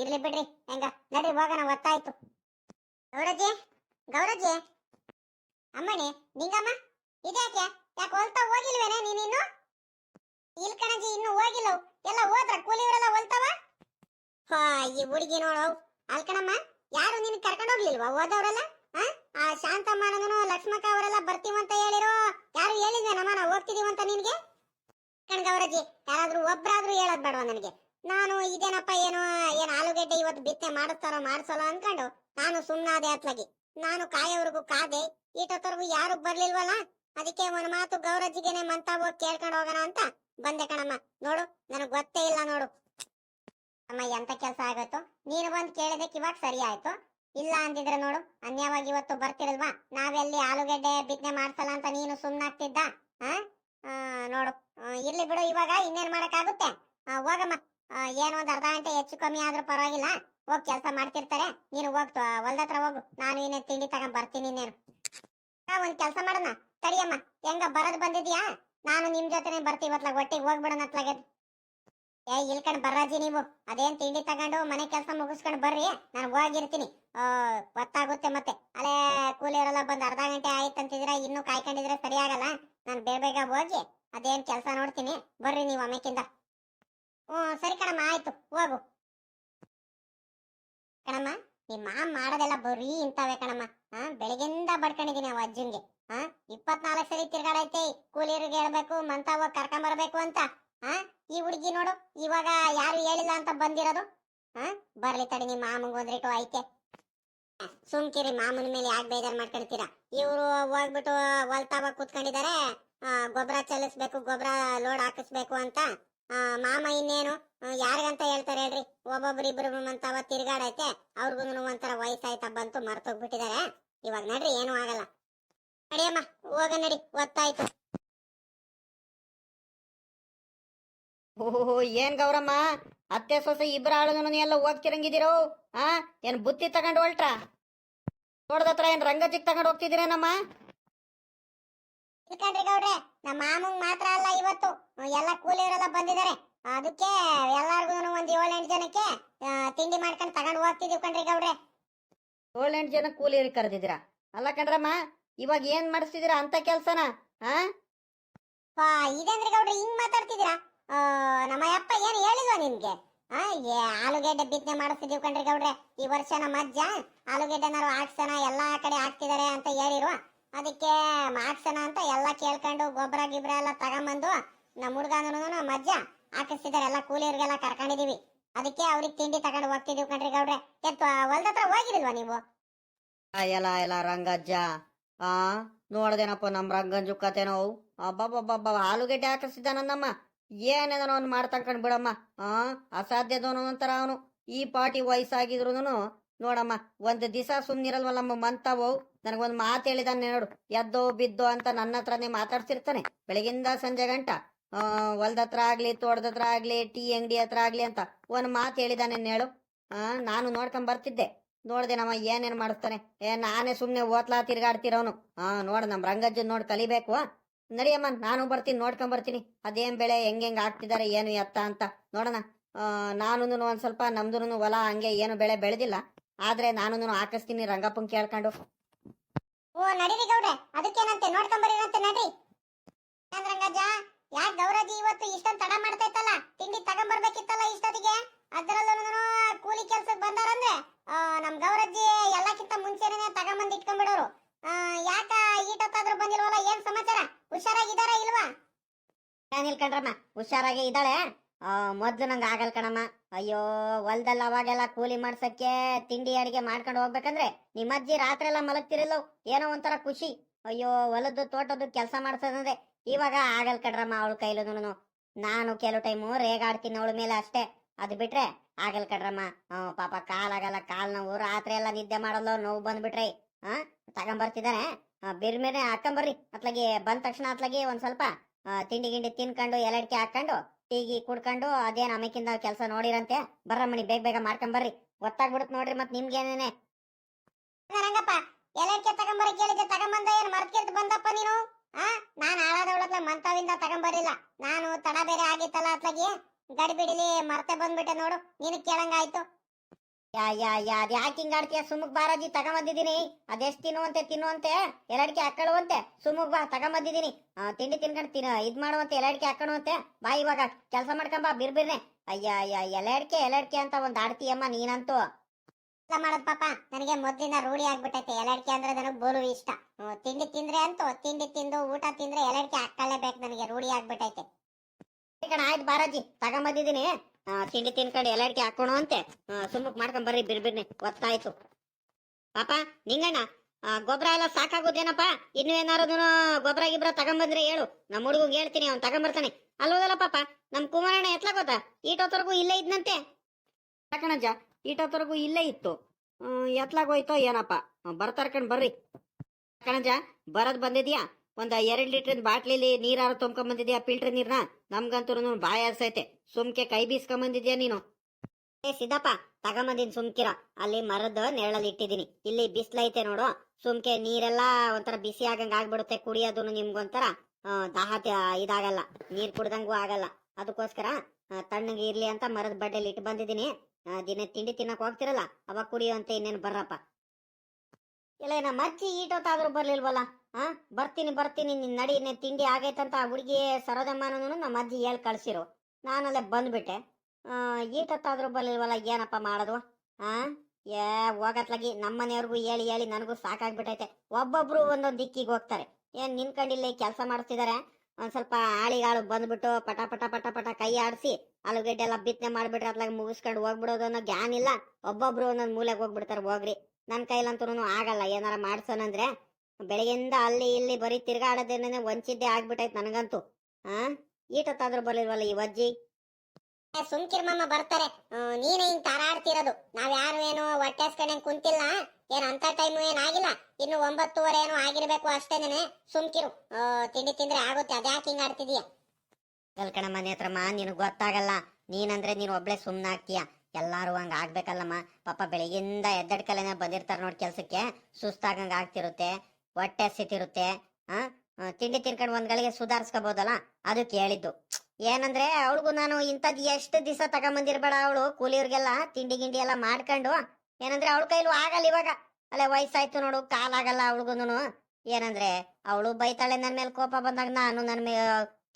ಇರ್ಲಿ ಬಿಡ್ರಿ. ಹೆಂಗ? ನಡ್ರಿ, ಹೋಗೋಣ, ಗೊತ್ತಾಯ್ತು. ಗೌರಜ್ಜಿ ಗೌರಜ್ಜಿ. ಅಮ್ಮಣಿ, ನಿಂಗಮ್ಮ, ಇದ್ಯಾಕೆ? ಯಾಕೆ ಹೋಗ್ತಾ ಹೋಗಿಲ್ವೇನೆ ನೀನಿನ್ನು? ಇಲ್ ಕಣಜಿ ಇನ್ನು ಹೋಗಿಲ್ಲ ಅವು. ಎಲ್ಲ ಹೋದ್ರ ಕೂಲಿಯವರೆಲ್ಲ ಹೊಲ್ತಾವ? ಹಾ, ಈ ಹುಡುಗಿ ನೋಡು, ಅಲ್ಕಣಮ್ಮ, ಯಾರು ನಿನ್ ಕರ್ಕೊಂಡು ಹೋಗ್ಲಿಲ್ವಾ? ಹೋದವ್ರೆಲ್ಲ, ಆ? ಶಾಂತಮ್ಮನೂ ಲಕ್ಷ್ಮಕ್ಕ ಅವರೆಲ್ಲ ಬರ್ತೀವಂತ ಹೇಳಿರೋ, ಯಾರು ಹೇಳಿದ್ವೇನಮ್ಮ ನಾವು ಹೋಗ್ತಿದೀವಂತ ನಿನ್ಗೆ? ಕಣ್ಗವರಜ್ಜಿ ಯಾರಾದ್ರೂ ಒಬ್ರಾದ್ರೂ ಹೇಳೋದ್ ಬೇಡವ ನನಗೆ? ನಾನು ಇದೇನಪ್ಪ ಏನು, ಏನ್ ಆಲೂಗಡ್ಡೆ ಇವತ್ತು ಬಿತ್ತನೆ ಮಾಡಿಸ್ತಾರೋ ಮಾಡಿಸಲ್ಲ ಅನ್ಕೊಂಡು, ನಾನು ಸುಮ್ಮನಾದೆ ಅತ್ಲಾಗಿ. ನಾನು ಕಾಯೋವರೆಗೂ ಕಾದೆ ಈಟೊತ್ತವರೆಗೂ ಯಾರು ಬರ್ಲಿಲ್ವಲ್ಲ? ಅದಕ್ಕೆ ಒಂದ್ ಮಾತು ಗೌರಜ್ಜಿಗೆನೆ ಮಂತ ಹೋಗಿ ಕೇಳ್ಕೊಂಡು ಹೋಗೋಣ ಅಂತ. ಬಂದೆ ಕಣಮ್ಮ. ನೋಡು ನನಗೆ ಗೊತ್ತೇ ಇಲ್ಲ ನೋಡು. ಅಮ್ಮ ಎಂತ ಕೆಲಸ ಆಗೋಯ್ತು? ನೀನು ಬಂದು ಕೇಳಿದಕ್ಕೆ ಇವಾಗ ಸರಿ ಆಯ್ತು. ಇಲ್ಲ ಅಂದಿದ್ರೆ ನೋಡು ಅನ್ಯವಾಗಿ ಇವತ್ತು ಬರ್ತಿರಲ್ವಾ? ನಾವೆಲ್ಲಿ ಆಲೂಗಡ್ಡೆ ಬಿತ್ತನೆ ಮಾಡ್ಸಲ್ಲ ಅಂತ ನೀನು ಆ, ನೋಡು. ಇರ್ಲಿ ಬಿಡು ಇವಾಗ ಇನ್ನೇನ್ ಮಾಡಕ್ಕಾಗುತ್ತೆ? ಹೋಗಮ್ಮ. ಏನೋ ಒಂದು ಅರ್ಧ ಗಂಟೆ ಹೆಚ್ಚು ಕಮ್ಮಿ ಆದ್ರೂ ಪರವಾಗಿಲ್ಲ. ಹೋಗಿ ಕೆಲಸ ಮಾಡ್ತಿರ್ತಾರೆ. ನೀನು ಹೋಗ್ತು ಹೊಲ್ದ ಹತ್ರ ಹೋಗು. ನಾನು ಇನ್ನೇನು ತಿಂಡಿ ತಗೊಂಡ್ ಬರ್ತೀನಿ ಇನ್ನೇನು. ಒಂದ್ ಕೆಲಸ ಮಾಡೋಣ. ತಡಿಯಮ್ಮ. ಹೆಂಗ ಬರದ್ ಬಂದಿದ್ಯಾ? ನಾನು ನಿಮ್ ಜೊತೆನೆ ಬರ್ತೀವತ್ಲಾಗ ಒಟ್ಟಿಗೆ ಹೋಗ್ಬಿಡೋಣ ಅತ್ಲಾಗ ಏ ಇಲ್ಕಂಡ್ ಬರ್ರಾಜಿ ನೀವು. ಅದೇನ್ ತಿಂಡಿ ತಗೊಂಡು ಮನೆ ಕೆಲಸ ಮುಗಿಸ್ಕೊಂಡು ಬರ್ರಿ. ನಾನು ಹೋಗಿರ್ತೀನಿ. ಆ, ಗೊತ್ತಾಗುತ್ತೆ ಮತ್ತೆ. ಅಲ್ಲೇ ಕೂಲಿಯವರೆಲ್ಲ ಬಂದು ಅರ್ಧ ಗಂಟೆ ಆಯ್ತಂತಿದ್ರೆ ಇನ್ನೂ ಕಾಯ್ಕೊಂಡಿದ್ರೆ ಸರಿ ಆಗಲ್ಲ? ನಾನು ಬೇಗ ಬೇಗ ಹೋಗಿ ಅದೇನ್ ಕೆಲಸ ನೋಡ್ತೀನಿ. ಬರ್ರಿ ನೀವು ಅಮೇಕಿಂದ ಹ್ಮ್ ಸರಿ ಕಣಮ್ಮ ಆಯ್ತು. ಹೋಗು. ಕಣಮ್ಮ ನಿಮ್ಮ ಮಾಮ್ ಮಾಡೋದೆಲ್ಲ ಬರೀ ಇಂತವೆ ಕಣಮ್ಮ. ಹಾ ಬೆಳಗಿಂದ ಬಡ್ಕೊಂಡಿದೀನಿ ಅವ ಅಜ್ಜನ್ಗೆ ಹಾ? ಇಪ್ಪತ್ನಾಲ್ಕು ಸರಿ ತಿರ್ಗಾಡೈತಿ. ಕೂಲಿಯರಿಗೆ ಹೇಳ್ಬೇಕು ಮಂತಾವ ಕರ್ಕೊಂಡ್ ಬರ್ಬೇಕು ಅಂತ. ಹಾ? ಈ ಹುಡುಗಿ ನೋಡು, ಇವಾಗ ಯಾರು ಹೇಳಿಲ್ಲ ಅಂತ ಬಂದಿರೋದು. ಹಾ? ಬರ್ಲಿ ತಡಿ ನಿಮ್ಮ ಮಾಮಂಗ್ ಒಂದ್ರಿಟು ಐತೆ ಸುಮ್ಕಿರಿ ಮಾಮನ ಮೇಲೆ ಯಾಕೆ ಬೇಜಾರ್ ಮಾಡ್ಕೊಳ್ತೀರಾ? ಇವರು ಹೋಗ್ಬಿಟ್ಟು ಹೊಲ್ತಾವ ಕೂತ್ಕೊಂಡಿದ್ದಾರೆ ಗೊಬ್ಬರ ಚಲಿಸ್ಬೇಕು ಗೊಬ್ಬರ ಲೋಡ್ ಹಾಕಿಸ್ಬೇಕು ಅಂತ. ಮಾಮ ಇನ್ನೇನು? ಯಾರಿಗಂತ ಹೇಳ್ತಾರೆ ಹೇಳ್ರಿ. ಒಬ್ಬೊಬ್ರು ಇಬ್ರು ಮಂತಾವ ತಿರ್ಗಾಡೈತೆ. ಅವ್ರಿಗೂ ಒಂಥರ ವಯಸ್ಸಾಯ್ತಾ ಬಂತು ಮರ್ತೋಗ್ಬಿಟ್ಟಿದ್ದಾರೆ ಇವಾಗ ನಡ್ರಿ, ಏನೂ ಆಗಲ್ಲ. ನಡಿಯಮ್ಮ ಹೋಗ ನಡಿ ಗೊತ್ತಾಯ್ತು. ಓಹೋ ಏನ್ ಗೌರಮ್ಮ? ಅತ್ತೆ ಸೊಸೆ ಇಬ್ರ ಆಳದನ್ನ ಎಲ್ಲ ಹೋಗ್ತಿರಂಗಿದಿರೋ ಆ ಏನ್ ಬುತ್ತಿ ತಗೊಂಡ್ ಹೊಲ್ಟ್ರ? ನೋಡದತ್ರ ಏನ್ ರಂಗಜಿಗ್ ತಗೊಂಡ್ ಹೋಗ್ತಿದ್ದೀರೇನಮ್ಮ? ಇಲ್ಕಂಡ್ರಿ ಗೌಡ್ರೆ ನಮ್ಮ ಮಾಮಂಗ್ ಮಾತ್ರ ಅಲ್ಲ ಇವತ್ತು. ಎಲ್ಲ ಕೂಲಿಯವರೆಲ್ಲ ಬಂದಿದ್ದಾರೆ ಅದಕ್ಕೆ ಎಲ್ಲಾರ್ಗು ಒಂದ್ ಏಳೆಂಟು ಜನಕ್ಕೆ ತಿಂಡಿ ಮಾಡ್ಕೊಂಡು ತಗೊಂಡ್ ಹೋಗ್ತಿದೀವಿ ಕಣ್ರಿ ಗೌಡ್ರೆ. ಏಳೆಂಟು ಜನ ಕೂಲಿ ಕರೆದಿದ್ದೀರಾ? ಅಲ್ಲ ಕಣ್ರಮ್ಮ ಇವಾಗ ಏನ್ ಮಾಡಿಸ್ತಿದ್ದೀರಾ ಅಂತ ಕೆಲ್ಸನ ಆ? ವಾ ಇದೇನ್ರಿ ಗೌಡ್ರೆ ಹಿಂಗ್ ಮಾತಾಡ್ತಿದ್ದೀರಾ? ನಮ್ಮ ಅಪ್ಪ ಏನು ಹೇಳಿಲ್ವಾ ನಿಮ್ಗೆ? ಆಲೂಗೆಡ್ಡೆ ಬಿತ್ತನೆ ಮಾಡಿಸ್ತಿದೀವಿ ಕಣ್ರಿ ಗೌಡ್ರೆ. ಈ ವರ್ಷ ನಮ್ಮ ಅಜ್ಜ ಆಲೂಗೆಡ್ಡೆನಾರು ಹಾಕ್ಸೋಣ ಎಲ್ಲಾ ಕಡೆ ಹಾಕ್ತಿದಾರೆ ಅಂತ ಹೇಳಿರು. ಅದಕ್ಕೆ ಮಾಡ್ಸೋಣ ಅಂತ ಎಲ್ಲ ಕೇಳ್ಕೊಂಡು ಗೊಬ್ಬರ ಗಿಬ್ರ ಎಲ್ಲ ತಗೊಂಬಂದು ನಮ್ಮ ಹುಡುಗನೂ ನಮ್ಮ ಅಜ್ಜ ಹಾಕಿಸ್ತಿದಾರೆ. ಎಲ್ಲ ಕೂಲಿಯವ್ರಿಗೆಲ್ಲ ಕರ್ಕೊಂಡಿದೀವಿ. ಅದಕ್ಕೆ ಅವ್ರಿಗೆ ತಿಂಡಿ ತಗೊಂಡು ಹೋಗ್ತಿದೀವಿ ಕಣ್ರಿ ಗೌಡ್ರೆ. ಎತ್ತು ಹೊಲ್ದ ಹತ್ರ ಹೋಗಿರಿಲ್ವಾ ನೀವು? ಎಲ್ಲ ಎಲ್ಲ ರಂಗಜ್ಜ. ಆ, ನೋಡ್ದೇನಪ್ಪ ನಮ್ ರಂಗಂಜು ಕತೆನೋ. ಅಬ್ಬಬ್ಬಬ್ಬ ಆಲೂಗೆಡ್ಡೆ ಹಾಕಿಸಿದ್ದಾನನ್ನಮ್ಮ ಏನೇನೋ ಅವ್ನು ಮಾಡ್ತಕಂಡ್ ಬಿಡಮ್ಮ. ಆ, ಅಸಾಧ್ಯದವನು ಅಂತಾರ ಅವನು. ಈ ಪಾಟಿ ವಯಸ್ಸಾಗಿದ್ರು ನೋಡಮ್ಮ, ಒಂದ್ ದಿವಸ ಸುಮ್ನಿರಲ್ವಲ್ಲಮ್ಮ ಮಂತವು. ನನಗೊಂದ್ ಮಾತು ಹೇಳಿದಾನೆ ನೋಡು. ಎದ್ದೋ ಬಿದ್ದೋ ಅಂತ ನನ್ನ ಹತ್ರನೇ ಮಾತಾಡ್ತಿರ್ತಾನೆ ಬೆಳಗಿಂದ ಸಂಜೆ ಗಂಟ. ಹೊಲ್ದ ಹತ್ರ ಆಗ್ಲಿ ತೋಟದ ಹತ್ರ ಆಗ್ಲಿ, ಟೀ ಅಂಗಡಿ ಹತ್ರ ಆಗ್ಲಿ ಅಂತ ಒಂದ್ ಮಾತು ಹೇಳಿದಾನೆ ಹೇಳು. ಆ, ನಾನು ನೋಡ್ಕೊಂಡ್ ಬರ್ತಿದ್ದೆ ನೋಡ್ದೇನವ ಏನೇನು ಮಾಡಿಸ್ತಾನೆ. ಏ, ನಾನೇ ಸುಮ್ಮನೆ ಓತ್ಲಾ ತಿರ್ಗಾಡ್ತಿರೋನು. ಹಾ, ನೋಡು ನಮ್ಮ ರಂಗಜ್ಜನ್ ನೋಡಿ ಕಲಿಬೇಕು. ನಡಿಯಮ್ಮ ನಾನು ಬರ್ತೀನಿ, ನೋಡ್ಕೊಂಡ್ ಬರ್ತೀನಿ. ಅದೇನ್ ಬೆಳೆ ಹೆಂಗೆಂಗ್ ಹೆಂಗ್ ಆಗ್ತಿದಾರೆ, ಏನು ಎತ್ತ ಅಂತ. ನೋಡೋಣ. ನಾನು ಒಂದ್ ಸ್ವಲ್ಪ ನಮ್ದು ಹೊಲ, ಹಂಗೆ ಏನು ಬೆಳೆ ಬೆಳೆದಿಲ್ಲ. ಆದ್ರೆ ನಾನು ಹಾಕಿಸ್ತೀನಿ, ರಂಗಪ್ಪನ್ ಕೇಳ್ಕೊಂಡು. ಓ, ನಡೀರಿ ಗೌಡ್ರೆ. ಅದಕ್ಕೇನಂತೆ ನೋಡ್ಕೊಂಬರಿರಂತೆ ನಡ್ರಿ. ರಂಗಜ್ಜ? ಯಾಕೆ ಗೌರಜ್ಜಿ ಇವತ್ತು ಇಷ್ಟೊಂದು ತಡ ಮಾಡ್ತಾ ತಿಂಡಿ ತಗೊಂಬರ್ಬೇಕಿತ್ತಲ್ಲ ಇಷ್ಟೊತ್ತಿಗೆ? ಅದ್ರಲ್ಲೂ ಕೂಲಿ ಕೆಲ್ಸಕ್ಕೆ ಬಂದಾರಂದ್ರೆ? ನಮ್ ಗೌರಜ್ಜಿ ಎಲ್ಲಕ್ಕಿಂತ ಮುಂಚೆನೆ ತಗೊಂಬಂದು ಇಟ್ಕೊಂಡ್ಬಿಡೋರು. ಯಾಕ ಈಟತ್ತಾದ್ರೂ ಬಂದಿಲ್ವಲ್ಲ, ಏನ್ ಸಮಾಚಾರ? ಹುಷಾರಾಗಿದಾರ ಇಲ್ವಾ? ಏನಿಲ್ ಕಣ್ರಮ್ಮ, ಹುಷಾರಾಗಿ ಇದ್ದಾಳೆ. ಮೊದ್ಲು ನಂಗೆ ಆಗಲ್ ಕಣಮ್ಮ. ಅಯ್ಯೋ ಹೊಲ್ದಲ್ಲಿ ಅವಾಗೆಲ್ಲ ಕೂಲಿ ಮಾಡ್ಸಕ್ಕೆ ತಿಂಡಿ ಅಡಿಗೆ ಮಾಡ್ಕೊಂಡು ಹೋಗ್ಬೇಕಂದ್ರೆ ನಿಮ್ಮ ಅಜ್ಜಿ ರಾತ್ರಿ ಎಲ್ಲ ಮಲಗ್ತಿರಲ್ಲ, ಏನೋ ಒಂಥರ ಖುಷಿ. ಅಯ್ಯೋ, ಹೊಲದ್ದು ತೋಟದ್ದು ಕೆಲಸ ಮಾಡ್ಸೋದಂದ್ರೆ ಇವಾಗ ಆಗಲ್ ಕಣ್ರಮ್ಮ ಅವಳ ಕೈಲೂ ನಾನು ಕೆಲವು ಟೈಮು ರೇಗಾಡ್ತೀನಿ ಅವಳ ಮೇಲೆ ಅಷ್ಟೇ. ಅದು ಬಿಟ್ರೆ ಆಗಲ್ ಕಡ್ರಮ್ಮ ಪಾಪ ಕಾಲಾಗಲ್ಲ ಕಾಲ್ ನೋವು ರಾತ್ರಿ ಎಲ್ಲ ನಿದ್ದೆ ಮಾಡಲ್ಲ, ನೋವು ಬಂದ್ಬಿಟ್ರೆ. ಹಾ ತಗೊಂಬರ್ತಿದ್ದಾನೆ ಬಿರ್ಮೇನೆ ಹಾಕೊಂಬರ್ರಿ ಅತ್ಲಾಗಿ ಬಂದ ತಕ್ಷಣ ಅತ್ಲಾಗಿ ಒಂದ್ ಸ್ವಲ್ಪ ತಿಂಡಿ ಗಿಂಡಿ ತಿನ್ಕೊಂಡು, ಎಲಡ್ಕೆ ಹಾಕೊಂಡು ಟೀಗಿ ಕುಡ್ಕೊಂಡು, ಅದೇನ್ ಅಮೆಕಿಂದ ಕೆಲಸ ನೋಡಿರಂತೆ. ಬರ್ರಮ್ಮಣಿ, ಬೇಗ ಬೇಗ ಮಾಡ್ಕೊಂಬರ್ರಿ ಗೊತ್ತಾಗ್ಬಿಡುತ್ತೆ ನೋಡ್ರಿ ಮತ್ ನಿಮ್ಗೇನೇನೆ. ರಂಗಪ್ಪ ಎಲ್ಲಕ್ಕೆ ತಗೊಂಬಂದ ಏನ್ ಬಂದಪ್ಪ ನೀನು? ಆ ನಾನ್ ಹಾಳಾದವಳತ್ಲ ಮಂತವಿಂದ ತಗೊಂಬರಿಲ್ಲ ನಾನು ತಡ ಬೇರೆ ಆಗಿತ್ತಲ್ಲ ಅತ್ಲಾಗಿ. ಗಡಿಬಿಡಿಲಿ ಮರ್ತೆ ಬಂದ್ಬಿಟ್ಟೆ ನೋಡು ನಿನಗ್ ಕೇಳಂಗಾಯ್ತು. ಯಾ ಯಾ ಯಾ, ಅದ್ ಯಾಕೆ ಹಿಂಗಾಡ್ತೀಯ? ಸುಮುಗ್ ಬಾರಾಜಿ, ತಗೊಂಬಂದಿದ್ದೀನಿ. ಅದೆಷ್ಟ್ ತಿನ್ನುವಂತೆ ತಿನ್ನುವಂತೆ? ಎರಡಕ್ಕೆ ಹಾಕೊಳ್ಳುವಂತೆ ಸುಮುಗ್ ಬಾ, ತಗೊಂಬಂದಿದ್ದೀನಿ. ತಿಂಡಿ ತಿನ್ಕೊಂಡು ತಿನ್ನ, ಇದ್ ಮಾಡುವಂತೆ, ಎಲ್ಲಡಿಕೆ ಹಾಕೊಳ್ಳುವಂತೆ ಬಾ ಇವಾಗ, ಕೆಲಸ ಮಾಡ್ಕೊಂಬಾ ಬಿರ್ಬಿರ್ನೆ. ಅಯ್ಯ ಅಯ್ಯ ಎಲ್ಲಡಿಕೆ ಎಲ್ಲಡಿಕೆ ಅಂತ ಒಂದ್ ಆಡ್ತೀಯಮ್ಮ ನೀನಂತೂ. ಎಲ್ಲ ಮಾಡೋದ್ ಪಾಪ, ನನಗೆ ಮೊದ್ಲಿನ ರೂಢಿ ಆಗ್ಬಿಟ್ಟೈತೆ. ಎಲ್ಲಡಿಕೆ ಅಂದ್ರೆ ನನಗ್ ಬೋಲು ಇಷ್ಟ. ತಿಂಡಿ ತಿಂದ್ರೆ ಅಂತೂ, ತಿಂಡಿ ತಿಂದು ಊಟ ತಿಂದ್ರೆ ಎಲ್ಲಡಿಕೆ ಹಾಕೊಳ್ಳೇಬೇಕು ನನಗೆ ರೂಢಿ ಆಗ್ಬಿಟ್ಟೈತೆ. ಕಣ, ಆಯ್ತು ಬಾರಾಜಿ, ತಗೊಂಬಂದಿದ್ದೀನಿ. ತಿಂಡಿ ತಿನ್ಕೊಂಡು ಎಲ್ಲಡ್ಕೆ ಹಾಕೋಣ ಅಂತೆ. ಸುಮ್ಮಕ್ ಮಾಡ್ಕೊಂಡ್ ಬರ್ರಿ ಬಿರ್ಬಿರ್ನಿ ಗೊತ್ತಾಯ್ತು. ಪಾಪ, ನಿಂಗಣ್ಣ ಗೊಬ್ಬರ ಎಲ್ಲ ಸಾಕಾಗೋದೇನಪ್ಪ? ಇನ್ನು ಏನಾರದೂ ಗೊಬ್ಬರ ಗಿಬ್ರ ತಗೊಂಬಂದ್ರೆ ಹೇಳು. ನಮ್ಮ ಹುಡುಗಂಗೆ ಹೇಳ್ತೀನಿ, ಅವ್ನು ತಗೊಂಬರ್ತಾನೆ. ಅಲ್ಲೋದಲ್ಲ ಪಾಪ, ನಮ್ ಕುಮಾರಣ್ಣ ಎತ್ಲ ಗೊತ್ತಾ? ಈಟೋತ್ವರೆಗೂ ಇಲ್ಲೇ ಇದ್ನಂತೆ. ಕಣಜ್ಜ ಈಟೋತ್ವರೆಗೂ ಇಲ್ಲೇ ಇತ್ತು. ಎತ್ಲಾಗೋಯ್ತೋ ಏನಪ್ಪ? ಕಣ್ ಬರ್ರಿ. ಕಣಜ ಬರದ್ ಬಂದಿದ್ಯಾ? ಒಂದ್ ಎರಡ್ ಲೀಟರ್ ಬಾಟ್ಲಿಲಿ ನೀರಾರು ತುಂಬ್ಕೊಂಡ್ ಬಂದಿದ್ಯಾ ಫಿಲ್ಟರ್ ನೀರ್ನ? ನಮ್ಗಂತೂ ಬಾಯ ಆರ್ಸೈತೆ. ಸುಮ್ಕೆ ಕೈ ಬೀಸ್ಕೊಂಡ್ ಬಂದಿದ್ಯಾ ನೀನು? ಏ ಸಿದ್ದಪ್ಪ, ತಗೊಂಬಂದಿನ್ ಸುಮ್ಕಿರ. ಅಲ್ಲಿ ಮರದ ನೆರಳಲ್ಲಿ ಇಟ್ಟಿದ್ದೀನಿ. ಇಲ್ಲಿ ಬಿಸ್ಲೈತೆ ನೋಡು. ಸುಮ್ಕೆ ನೀರೆಲ್ಲ ಒಂಥರ ಬಿಸಿ ಆಗಂಗ್ ಆಗ್ಬಿಡುತ್ತೆ ಕುಡಿಯೋದು ನಿಮ್ಗೊಂಥರ. ದಾಹ ಇದಾಗಲ್ಲ. ನೀರ್ ಕುಡ್ದಂಗೂ ಆಗಲ್ಲ. ಅದಕ್ಕೋಸ್ಕರ ತಣ್ಣಗೆ ಇರ್ಲಿ ಅಂತ ಮರದ ಬಡ್ಡೆಲಿ ಇಟ್ಟು ಬಂದಿದ್ದೀನಿ. ದಿನ ತಿಂಡಿ ತಿನ್ನಕ್ ಹೋಗ್ತಿರಲ್ಲ. ಅವಾಗ ಕುಡಿಯೋ ಅಂತ ಇನ್ನೇನು ಬರ್ರಪ್ಪ. ಇಲ್ಲ ನಮ್ಮ ಅಜ್ಜಿ ಈಟೊತ್ತಾದ್ರೂ ಬರ್ಲಿಲ್ವಲ್ಲ? ಹಾ ಬರ್ತೀನಿ ಬರ್ತೀನಿ, ನಿನ್ ನಡಿ ನೀನ್ ತಿಂಡಿ ಆಗೈತಂತ ಆ ಹುಡುಗಿ ಸರೋದಮ್ಮನೂ ನಮ್ಮ ಅಜ್ಜಿ ಹೇಳಿ ಕಳ್ಸಿರು. ನಾನಲ್ಲೇ ಬಂದ್ಬಿಟ್ಟೆ. ಈಟೊತ್ತಾದ್ರೂ ಬರ್ಲಿಲ್ವಲ್ಲ, ಏನಪ್ಪ ಮಾಡೋದು? ಹಾ ಏ, ಹೋಗತ್ಲಾಗಿ ನಮ್ಮನೆಯವ್ರಿಗೂ ಹೇಳಿ ಹೇಳಿ ನನಗೂ ಸಾಕಾಗ್ಬಿಟ್ಟೈತೆ. ಒಬ್ಬೊಬ್ರು ಒಂದೊಂದು ದಿಕ್ಕಿಗೆ ಹೋಗ್ತಾರೆ. ಏನ್ ನಿನ್ಕಂಡಿಲ್ಲ ಕೆಲಸ ಮಾಡ್ತಿದಾರೆ ಒಂದ್ ಸ್ವಲ್ಪ ಆಳಿಗಾಳು ಬಂದ್ಬಿಟ್ಟು ಪಟ ಪಟ ಪಟ ಪಟ ಕೈ ಆಡಿಸಿ, ಆಲೂಗಡ್ಡೆ ಎಲ್ಲ ಬಿತ್ತನೆ ಮಾಡ್ಬಿಟ್ರೆ ಅತ್ಲಾಗ ಮುಗಿಸ್ಕೊಂಡು ಹೋಗ್ಬಿಡೋದು ಅನ್ನೋ ಜ್ಞಾನ ಇಲ್ಲ. ಒಬ್ಬೊಬ್ರು ಒಂದೊಂದು ಮೂಲೆಗೆ ಹೋಗ್ಬಿಡ್ತಾರೆ, ಹೋಗ್ರಿ. ನನ್ನ ಕೈಲಂತೂ ಆಗಲ್ಲ. ಏನಾರ ಮಾಡ್ಸೋಣಂದ್ರೆ ಬೆಳಗ್ಗೆಯಿಂದ ಅಲ್ಲಿ ಇಲ್ಲಿ ಬರೀ ತಿರ್ಗಾಡೋದೇನೇ ವಂಚಿದ್ದೆ ಆಗ್ಬಿಟ್ಟೈತೆ ನನಗಂತೂ. ಆ? ಈಟತ್ತಾದ್ರೂ ಬರ್ಲಿಲ್ವಲ್ಲ ಈ ಅಜ್ಜಿ? ಏ, ಸುಮ್ಕಿರ್ ಮಮ್ಮ ಬರ್ತಾರೆ. ನೀನೇ ಹಿಂಗ್ ತಾರಾಡ್ತಿರೋದು. ನಾವ್ ಯಾರು ಏನು ಹೊಟ್ಟೆ ಹಸ್ಕೊಂಡ್ ಕುಂತಿಲ್ಲ. ಏನ್ ಅಂತ ಟೈಮು ಏನ್ ಆಗಿಲ್ಲ. ಇನ್ನು ಒಂಬತ್ತುವರೆ ಏನು ಆಗಿರ್ಬೇಕು ಅಷ್ಟೇನೆ ಸುಮ್ಕಿರು. ತಿಂಡಿ ತಿಂದ್ರೆ ಆಗುತ್ತೆ. ಅದ್ಯಾಕೆ ಹಿಂಗ್ ಆಡ್ತಿದೀಯ? ಕಲ್ಕಣ ಮನೆ ಹತ್ರಮ್ಮ ನಿನಗ್ ಗೊತ್ತಾಗಲ್ಲ. ನೀನಂದ್ರೆ ನೀನ್ ಒಬ್ಳೆ ಸುಮ್ನಾಗ್ತೀಯ. ಎಲ್ಲಾರು ಹಂಗ ಆಗ್ಬೇಕಲ್ಲಮ್ಮ. ಪಾಪ ಬೆಳಗಿಂದ ಎದ್ದಡ್ಕಲೆನೆ ಬಂದಿರ್ತಾರೆ ನೋಡ್ ಕೆಲ್ಸಕ್ಕೆ. ಸುಸ್ತಾಗಂಗ ಆಗ್ತಿರುತ್ತೆ. ಹೊಟ್ಟೆ ಹಸಿತಿರುತ್ತೆ. ಆ ತಿಂಡಿ ತಿನ್ಕೊಂಡು ಒಂದ್ಗಳಿಗೆ ಸುಧಾರಿಸ್ಕೋಬಹುದಲ್ಲ ಅದು ಕೇಳಿದ್ದು. ಏನಂದ್ರೆ ಅವಳಿಗೂ ನಾನು ಇಂಥದ್ ಎಷ್ಟು ದಿವಸ ತಗೊಂಬಂದಿರ್ಬೇಡ ಅವಳು. ಕೂಲಿಯವ್ರಿಗೆಲ್ಲ ತಿಂಡಿ ಗಿಂಡಿ ಎಲ್ಲ ಮಾಡ್ಕೊಂಡು. ಏನಂದ್ರೆ ಅವಳ ಕೈಲೂ ಆಗಲ್ಲ ಇವಾಗ. ಅಲ್ಲೇ ವಯಸ್ಸಾಯ್ತು ನೋಡು ಕಾಲಾಗಲ್ಲ ಅವಳಿಗೂನು ಏನಂದ್ರೆ ಅವಳು ಬೈತಾಳೆ ನನ್ನ ಮೇಲೆ, ಕೋಪ ಬಂದಾಗ ನಾನು ನನ್ನ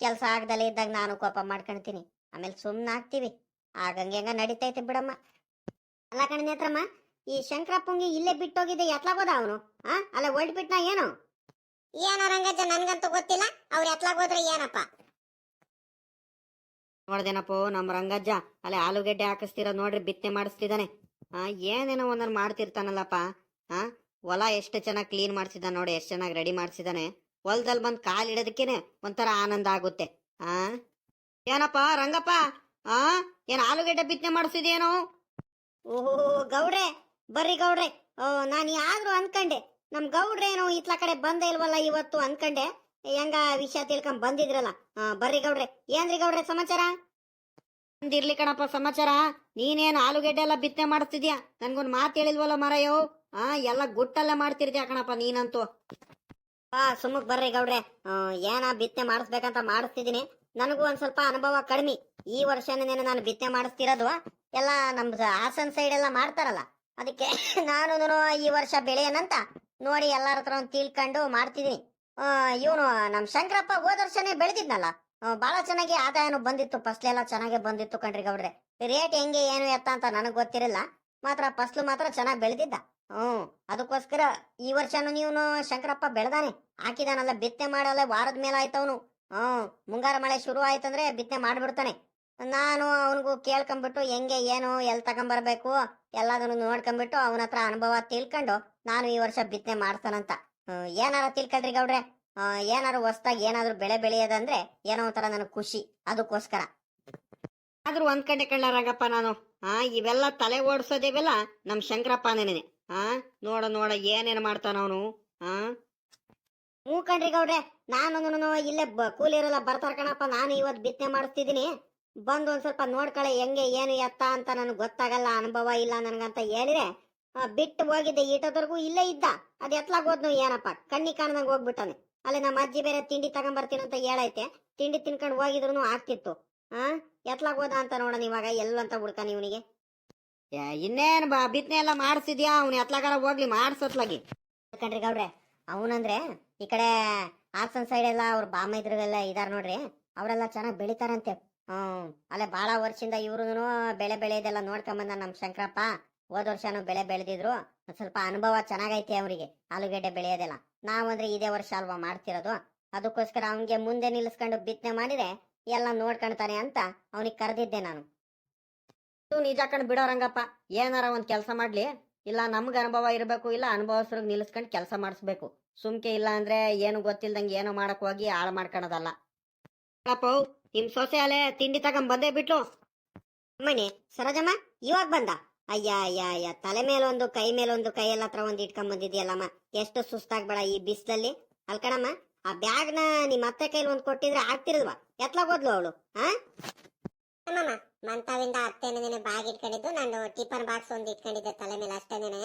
ಕೆಲಸ ಆಗ್ದಲೇ ಇದ್ದಾಗ ನಾನು ಕೋಪ ಮಾಡ್ಕೊಂತೀನಿ ಆಮೇಲೆ ಸುಮ್ಮನೆ ಆಗ್ತೀವಿ ಆಗಂಗೆ ಹೆಂಗ ನಡೀತೈತೆ ಬಿಡಮ್ಮ. ಅಲ್ಲ ಕಣ ನೇತ್ರಮ್ಮ ಈ ಶಂಕರಪ್ಪಂಗೆ ಇಲ್ಲೇ ಬಿಟ್ಟೋಗಿದ್ದೆ ಎತ್ಲಾಗೋದ ಅವನು? ಆ ಅಲ್ಲ ಹೊಲ್ಟ್ಬಿಟ್ನಾ ಏನು? ಏನೋ ರಂಗಜ್ಜ ನನ್ಗಂತೂ ಗೊತ್ತಿಲ್ಲ ಅವ್ರ ಎತ್ಲಾಗೋದ್ರೆ ಏನಪ್ಪ? ನೋಡ್ದೇನಪ್ಪೋ ನಮ್ಮ ರಂಗಜ್ಜ ಅಲ್ಲಿ ಆಲೂಗಡ್ಡೆ ಹಾಕಿಸ್ತೀರ ನೋಡ್ರಿ ಬಿತ್ತನೆ ಮಾಡಿಸ್ತಿದ್ದಾನೆ ಆ ಏನೇನೋ ಒಂದನ್ನು ಮಾಡ್ತಿರ್ತಾನಲ್ಲಪ್ಪ. ಹಾ ಹೊಲ ಎಷ್ಟು ಚೆನ್ನಾಗಿ ಕ್ಲೀನ್ ಮಾಡ್ಸಿದಾನೆ ನೋಡಿ ಎಷ್ಟು ಚೆನ್ನಾಗಿ ರೆಡಿ ಮಾಡ್ಸಿದಾನೆ ಹೊಲದಲ್ಲಿ ಬಂದು ಕಾಲ್ ಇಡೋದಕ್ಕೇನೆ ಒಂಥರ ಆನಂದ ಆಗುತ್ತೆ. ಆ ಏನಪ್ಪ ರಂಗಪ್ಪ? ಆ? ಏನ್ ಆಲೂಗಡ್ಡೆ ಬಿತ್ತನೆ ಮಾಡಿಸಿದೇನೋ ಓಹೋ ಗೌಡ್ರೆ ಬರ್ರಿ ಗೌಡ್ರೆ. ಓ ನಾನು ಯಾರು ಅನ್ಕಂಡೆ. ನಮ್ ಗೌಡ್ರೇನು ಇತ್ಲ ಕಡೆ ಬಂದೇ ಇಲ್ವಲ್ಲ ಇವತ್ತು ಅನ್ಕಂಡೆ. ಹೆಂಗ ವಿಷಯ ತಿಳ್ಕೊಂಡ್ ಬಂದಿದ್ರಲ್ಲ. ಬರ್ರಿ ಗೌಡ್ರೆ. ಏನ್ರಿ ಗೌಡ್ರೆ ಸಮಾಚಾರ? ಅಂದಿರ್ಲಿ ಕಣಪ್ಪ ಸಮಾಚಾರ. ನೀನೇನು ಆಲೂಗಡ್ಡೆ ಎಲ್ಲ ಬಿತ್ತನೆ ಮಾಡಿಸ್ತಿದ್ಯಾ? ನನ್ಗೊಂದ್ ಮಾತು ಹೇಳಿಲ್ವಲ್ಲ ಮರಯೋ? ಆ ಎಲ್ಲ ಗುಟ್ಟಲ್ಲೇ ಮಾಡ್ತಿರ್ದ್ಯಾ ಕಣಪ್ಪ ನೀನಂತೂ. ಆ ಸುಮ್ಮಕ್ ಬರ್ರಿ ಗೌಡ್ರೆ. ಏನ ಬಿತ್ತನೆ ಮಾಡಿಸ್ಬೇಕಂತ ಮಾಡಿಸ್ತಿದ್ದೀನಿ. ನನಗೂ ಒಂದ್ ಸ್ವಲ್ಪ ಅನುಭವ ಕಡಿಮೆ. ಈ ವರ್ಷನೇನು ನಾನು ಬಿತ್ತನೆ ಮಾಡಿಸ್ತಿರೋದು, ಎಲ್ಲ ನಮ್ದು ಹಾಸನ್ ಸೈಡ್ ಎಲ್ಲ ಮಾಡ್ತಾರಲ್ಲ, ಅದಕ್ಕೆ <laughs> ನಾನು ಈ ವರ್ಷ ಬೆಳೆಯನಂತ ನೋಡಿ ಎಲ್ಲಾರ ಹತ್ರ ಒಂದ್ ತಿಳ್ಕೊಂಡು ಮಾಡ್ತಿದೀನಿ ಇವನು ನಮ್ ಶಂಕರಪ್ಪ ಹೋದ ವರ್ಷನೇ ಬೆಳೆದಿದ್ನಲ್ಲ ಬಹಳ ಚೆನ್ನಾಗಿ ಆದಾಯನು ಬಂದಿತ್ತು, ಫಸ್ಲ್ ಎಲ್ಲ ಚೆನ್ನಾಗಿ ಬಂದಿತ್ತು ಕಣ್ರಿ ಗೌಡ್ರೆ. ರೇಟ್ ಹೆಂಗೆ, ಏನು, ಎತ್ತ ಅಂತ ನನಗ್ ಗೊತ್ತಿರಲಿಲ್ಲ, ಮಾತ್ರ ಫಸ್ಲು ಮಾತ್ರ ಚೆನ್ನಾಗಿ ಬೆಳೆದಿದ್ದ. ಹ್ಮ್, ಅದಕ್ಕೋಸ್ಕರ ಈ ವರ್ಷನು ನೀವನು ಶಂಕರಪ್ಪ ಬೆಳೆದಾನೆ, ಹಾಕಿದಾನಲ್ಲ, ಬಿತ್ತನೆ ಮಾಡಲ್ಲ, ವಾರದ ಮೇಲೆ ಆಯ್ತವನು. ಹ್ಮ್, ಮುಂಗಾರು ಮಳೆ ಶುರು ಆಯ್ತಂದ್ರೆ ಬಿತ್ತನೆ ಮಾಡ್ಬಿಡ್ತಾನೆ. ನಾನು ಅವನಿಗೂ ಕೇಳ್ಕೊಂಬಿಟ್ಟು ಹೆಂಗೆ ಏನು ಎಲ್ಲಿ ತಗೊಂಬರ್ಬೇಕು ಎಲ್ಲದನ್ನು ನೋಡ್ಕೊಂಬಿಟ್ಟು ಅವನ ಹತ್ರ ಅನುಭವ ತಿಳ್ಕೊಂಡು ನಾನು ಈ ವರ್ಷ ಬಿತ್ತನೆ ಮಾಡ್ತಾನಂತ ಏನಾರ ತಿಳ್ಕೊಳ್ರಿ ಗೌಡ್ರೆ. ಏನಾರು ಹೊಸ್ದಾಗಿ ಏನಾದ್ರು ಬೆಳೆ ಬೆಳೆಯೋದಂದ್ರೆ ಏನೋ ಒಂಥರ ನನಗೆ ಖುಷಿ. ಅದಕ್ಕೋಸ್ಕರ. ಆದ್ರೂ ಒಂದ್ ಕಡೆ ಕಳ್ಳಾರಾಗಪ್ಪ ನಾನು. ಆ ಇವೆಲ್ಲ ತಲೆ ಓಡಿಸೋದೇವೆಲ್ಲ ನಮ್ ಶಂಕರಪ್ಪನೇನೆ. ಆ ನೋಡ ನೋಡ ಏನೇನ್ ಮಾಡ್ತಾನ ಅವನು. ಆ? ಹ್ಞೂ ಕಣ್ರಿ ಗೌಡ್ರೆ. ನಾನು ಇಲ್ಲೇ ಕೂಲಿಯರೆಲ್ಲ ಬರ್ತಾರ ಕಣಪ್ಪ. ನಾನು ಇವತ್ತು ಬಿತ್ತನೆ ಮಾಡಿಸ್ತಿದ್ದೀನಿ. ಬಂದು ಒಂದ್ ಸ್ವಲ್ಪ ನೋಡ್ಕೊಳ್ಳಿ ಹೆಂಗೆ ಏನು ಎತ್ತ ಅಂತ ನನಗೆ ಗೊತ್ತಾಗಲ್ಲ ಅನುಭವ ಇಲ್ಲ ನನಗಂತ ಹೇಳಿದ್ರೆ ಬಿಟ್ಟು ಹೋಗಿದ್ದೆ. ಈಟದವರೆಗೂ ಇಲ್ಲೇ ಇದ್ದ. ಅದ್ ಎತ್ಲಾಗ್ ಹೋದ್ನು ಏನಪ್ಪ ಕಣ್ಣಿ ಕಾಣ್ದಂಗೆ ಹೋಗ್ಬಿಟ್ಟಾನೆ ಅಲ್ಲಿ ನಮ್ಮ ಅಜ್ಜಿ ಬೇರೆ ತಿಂಡಿ ತಗೊಂಬರ್ತೀನಿ ಅಂತ ಹೇಳೈತೆ. ತಿಂಡಿ ತಿನ್ಕೊಂಡು ಹೋಗಿದ್ರು ಆಗ್ತಿತ್ತು. ಹಾ ಎತ್ಲಾಗ್ ಹೋದ ಅಂತ ನೋಡೋಣ ಇವಾಗ ಎಲ್ಲಂತ ಹುಡ್ಕಾನ ಇವನಿಗೆ ಇನ್ನೇನು ಬಾ ಬಿತ್ತನೆ ಎಲ್ಲ ಮಾಡಿಸಿದ್ಯಾ? ಅವ್ನು ಎತ್ಲಾಗಾರ ಹೋಗ್ಲಿ ಮಾಡ್ಸತ್ಲಾಗಿ. ಕಣ್ರಿ ಗೌಡ್ರೆ ಅವನಂದ್ರೆ ಈ ಕಡೆ ಹಾಸನ್ ಸೈಡ್ ಎಲ್ಲ ಅವ್ರ ಬಾಮೈದ್ರಿಗೆಲ್ಲ ಇದಾರ ನೋಡ್ರಿ ಅವರೆಲ್ಲ ಚೆನ್ನಾಗಿ ಬೆಳಿತಾರಂತೆ. ಹ್ಮ್ ಅಲ್ಲೇ ಬಹಳ ವರ್ಷದಿಂದ ಇವ್ರು ಬೆಳೆ ಬೆಳೆಯೋದೆಲ್ಲ ನೋಡ್ಕೊಂಬಂದ ನಮ್ ಶಂಕರಪ್ಪ ಹೋದ ವರ್ಷನು ಬೆಳೆ ಬೆಳೆದಿದ್ರು. ಒಂದ್ ಸ್ವಲ್ಪ ಅನುಭವ ಚೆನ್ನಾಗೈತೆ ಅವರಿಗೆ ಆಲೂಗಡ್ಡೆ ಬೆಳೆಯೋದೆಲ್ಲ. ನಾವಂದ್ರೆ ಇದೇ ವರ್ಷ ಅಲ್ವಾ ಮಾಡ್ತಿರೋದು? ಅದಕ್ಕೋಸ್ಕರ ಅವನಿಗೆ ಮುಂದೆ ನಿಲ್ಲಿಸ್ಕೊಂಡು ಬಿತ್ತನೆ ಮಾಡಿದ್ರೆ ಎಲ್ಲ ನೋಡ್ಕೊಂತಾನೆ ಅಂತ ಅವನಿಗೆ ಕರೆದಿದ್ದೆ ನಾನು. ನಿಜ ಕಣ್ ಬಿಡೋ ರಂಗಪ್ಪ. ಏನಾರ ಒಂದ್ ಕೆಲಸ ಮಾಡ್ಲಿ. ಇಲ್ಲ ನಮ್ಗೆ ಅನುಭವ ಇರಬೇಕು ಇಲ್ಲ ಅನುಭವಸ್ರಿಗೆ ನಿಲ್ಲಿಸ್ಕೊಂಡು ಕೆಲಸ ಮಾಡಿಸ್ಬೇಕು. ಸುಮ್ಕೆ ಇಲ್ಲ ಅಂದ್ರೆ ಏನು ಗೊತ್ತಿಲ್ದಂಗೆ ಏನೋ ಮಾಡಕ್ ಹೋಗಿ ಹಾಳು ಮಾಡ್ಕೊಳೋದಲ್ಲ. ಅಪ್ಪ, ನಿಮ್ ಸೊಸೆ ಅಲೆ ತಿಂಡಿ ತಗೊಂಡ್ ಬಂದೇ ಬಿಟ್ಲು. ಅಮ್ಮಣಿ ಸರೋಜಮ್ಮ, ಇವಾಗ ಬಂದ? ಅಯ್ಯ ಅಯ್ಯ ಅಯ್ಯ ತಲೆ ಮೇಲೊಂದು, ಕೈ ಮೇಲೊಂದು, ಕೈ ಎಲ್ಲ ಹತ್ರ ಒಂದ್ ಇಟ್ಕೊಂಡ್ ಬಂದಿದ್ಯಲ್ಲಮ್ಮ. ಎಷ್ಟು ಸುಸ್ತಾಗ್ಬೇಡ ಈ ಬಿಸಿಲಲ್ಲಿ. ಅಲ್ಕಣಮ್ಮ ಆ ಬ್ಯಾಗ್ನ ನಿಮ್ ಅತ್ತೆ ಕೈಲಿ ಒಂದ್ ಕೊಟ್ಟಿದ್ರೆ ಆಗ್ತಿರಲ್ವಾ? ಎತ್ಲಾಗೋದ್ಲು ಅವಳು ಹಾ ಮಂತವಿಂದ ಅತ್ತೆನೇನೆ ಬ್ಯಾಗ್ ಇಟ್ಕೊಂಡಿದ್ದು, ನಾನು ಟಿಫನ್ ಬಾಕ್ಸ್ ಒಂದ್ ಇಟ್ಕೊಂಡಿದ್ದೆ ತಲೆ ಮೇಲೆ ಅಷ್ಟೇನೇನೆ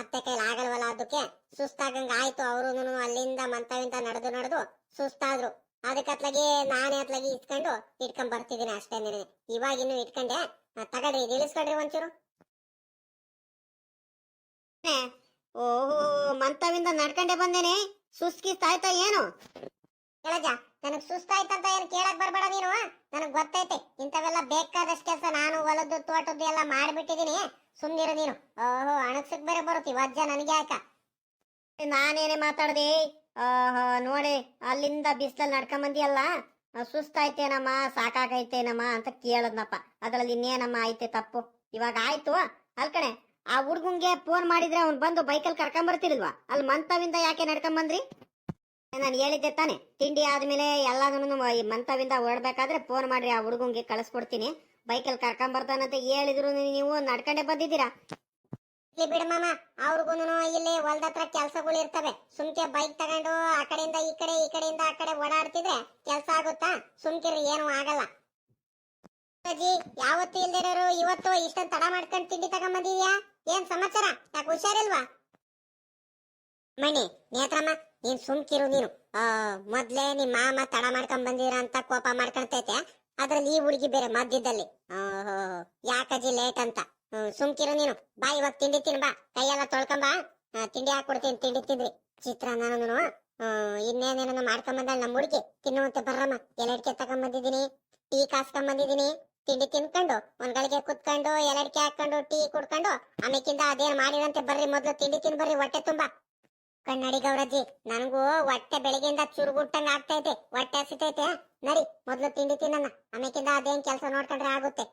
ಅತ್ತೆ ಕೈಲಿ ಆಗಲ್ವಲ್ಲ ಅದಕ್ಕೆ ಸುಸ್ತಾಗಂಗ ಆಯ್ತು ಅವರು ಅಲ್ಲಿಂದ ಮಂತವಿಂದ ನಡೆದು ನಡೆದು ಸುಸ್ತಾದ್ರು. ಅದಕ್ಕೆ ಅತ್ಲಾಗಿ ನಾನೇ ಅತ್ಲಾಗಿ ಇಟ್ಕೊಂಡು ಇಟ್ಕೊಂಡ್ ಬರ್ತಿದ್ದೀನಿ ಅಷ್ಟೇನೇನೆ ಇವಾಗ ಇನ್ನು ಇಟ್ಕೊಂಡೆ. ನಾ ತಗೊಳ್ರಿ, ಇದು ಒಂಚೂರು. ಓಹೋ, ಮಂತವಿಂದ ನಡ್ಕೊಂಡೆ ಬಂದೇನೆ. ಸುಸ್ಕಿಸ್ತಾಯ್ತಾ ಏನು? ಹೇಳಜ ನನಗ್ ಸುಸ್ತಾಯ್ತಂತ ಏನ್ ಕೇಳಕ್ ಬರ್ಬೇಡ ನೀನು. ನನಗ್ ಗೊತ್ತೈತೆ, ಇಂಥವೆಲ್ಲ ಬೇಕಾದಷ್ಟು ಕೆಲಸ ನಾನು ಹೊಲದ್ದು, ತೋಟದ್ದು ಎಲ್ಲ ಮಾಡ್ಬಿಟ್ಟಿದೀನಿ. ಸುಮ್ನಿರು ನೀನು. ಓಹೋ ಅಣಸಕ್ ಬೇರೆ ಬರುತ್ತೆ ವಜ್ಜ ನನಗೆ ಯಾಕ ನಾನೇನೆ ಮಾತಾಡ್ದೆ? ನೋಡಿ, ಅಲ್ಲಿಂದ ಬಿಸ್ಲಲ್ಲಿ ನಡ್ಕೊಂಬಂದಿಯಲ್ಲ ಸುಸ್ತಾಯ್ತೇನಮ್ಮ, ಸಾಕಾಗೈತೇನಮ್ಮ ಅಂತ ಕೇಳದ್ನಪ್ಪ. ಅದರಲ್ಲಿ ಇನ್ನೇನಮ್ಮ ಐತೆ ತಪ್ಪು? ಇವಾಗ ಆಯ್ತು ಅಲ್ಕಣೆ ಆ ಹುಡ್ಗಂಗೆ ಫೋನ್ ಮಾಡಿದ್ರೆ ಅವ್ನು ಬಂದು ಬೈಕಲ್ಲಿ ಕರ್ಕೊಂಬರ್ತಿರ್ಲ್ವಾ? ಅಲ್ಲಿ ಮಂತವಿಂದ ಯಾಕೆ ನಡ್ಕೊಂಬಂದ್ರಿ? ನಾನು ಹೇಳಿದ್ದೆ ತಾನೆ, ತಿಂಡಿ ಆದ್ಮೇಲೆ ಎಲ್ಲದನ್ನು ಮಂತವಿಂದ ಹೊರಡ್ಬೇಕಾದ್ರೆ ಫೋನ್ ಮಾಡ್ರಿ, ಆ ಹುಡ್ಗಂಗೆ ಕಳಿಸ್ಕೊಡ್ತೀನಿ. ಬೈಕಲ್ಲಿ ಕರ್ಕೊಂಬರ್ತಾನಂತ ಹೇಳಿದ್ರು ನೀವು ನಡ್ಕೊಂಡೆ ಬಂದಿದ್ದೀರಾ? ಇಲ್ಲಿ ಬಿಡು ಮಾಮ ಅವ್ರಿಗೂನು ಇಲ್ಲಿ ಹೊಲ್ದ ಹತ್ರ ಕೆಲ್ಸಗಳು ಇರ್ತವೆ. ಸುಮ್ಕೆ ಬೈಕ್ ತಗೊಂಡು ಆ ಕಡೆಯಿಂದ ಈ ಕಡೆ, ಈ ಕಡೆಯಿಂದ ಆ ಕಡೆ ಓಡಾಡ್ತಿದ್ರೆ ಕೆಲಸ ಆಗುತ್ತಾ? ಸುಮ್ಕಿರಿ, ಏನು ಆಗಲ್ಲ. ಅಜ್ಜಿ, ಯಾವತ್ತು ಇಲ್ದಿರೋರು ಇವತ್ತು ಇಷ್ಟೊಂದು ತಡ ಮಾಡ್ಕೊಂಡು ತಿಂಡಿ ತಗೊಂಬಂದಿದ್ಯಾ? ಏನ್ ಸಮಾಚಾರ? ಯಾಕೆ ಹುಷಾರಿಲ್ವಾ? ಮಣಿ ನೇತ್ರಮ್ಮ ನೀನ್ ಸುಮ್ಕಿರು ನೀನು. ಮೊದ್ಲೇ ನಿಮ್ ಮಾಮ ತಡ ಮಾಡ್ಕೊಂಡ್ ಬಂದಿರ ಅಂತ ಕೋಪ ಮಾಡ್ಕೊಂತೈತೆ ಅದ್ರಲ್ಲಿ ಈ ಹುಡುಗಿ ಬೇರೆ ಮಧ್ಯದಲ್ಲಿ ಓಹೋ ಯಾಕಜ್ಜಿ ಲೇಟ್ ಅಂತ? ಸುಮ್ಕಿರು ನೀನು. ಬಾ, ಇವಾಗ ತಿಂಡಿ ತಿನ್, ಬಾ. ಕೈಯೆಲ್ಲ ತೊಳ್ಕೊಂಬಾ ತಿಂಡಿ ಹಾಕೊಡ್ತೀನಿ, ತಿಂಡಿ ತಿಂದ್ರಿ. ಚಿತ್ರಾನ್ನನು ಇನ್ನೇನೇನೋ ಮಾಡ್ಕೊಂಬಂದಳ ನಮ್ಮ ಹುಡುಗಿ. ತಿನ್ನುವಂತೆ ಬರ್ರಮ್ಮ. ಎಲಡ್ಕೆ ತಗೊಂಬಂದಿದ್ದೀನಿ ಟೀ ಕಾಸ್ಕೊಂಡ್ ಬಂದಿದೀನಿ ತಿಂಡಿ ತಿನ್ಕೊಂಡು ಒಂದ್ಗಳಿಗೆ ಕುತ್ಕೊಂಡು ಎಲಡ್ಕೆ ಹಾಕೊಂಡು, ಟೀ ಕುಡ್ಕೊಂಡು ಆಮೇಕಿಂದ ಅದೇನ್ ಮಾಡಿರಂತೆ ಬರ್ರಿ ಮೊದ್ಲು ತಿಂಡಿ ತಿನ್ ಬರ್ರಿ, ಹೊಟ್ಟೆ ತುಂಬಾ. ಕನ್ನಡಿ ಗೌರಜ್ಜಿ, ನನಗೂ ಹೊಟ್ಟೆ ಬೆಳಿಗ್ಗೆಯಿಂದ ಚುರುಗುಟ್ಟಂಗ ಆಗ್ತೈತೆ ಹೊಟ್ಟೆ ಹಸಿತೈತೆ. ನರಿ ಮೊದ್ಲು ತಿಂಡಿ ತಿನ್ನ ಆಮೇಕಿಂದ ಅದೇನ್ ಕೆಲಸ ನೋಡ್ಕೊಂಡ್ರೆ ಆಗುತ್ತೆ.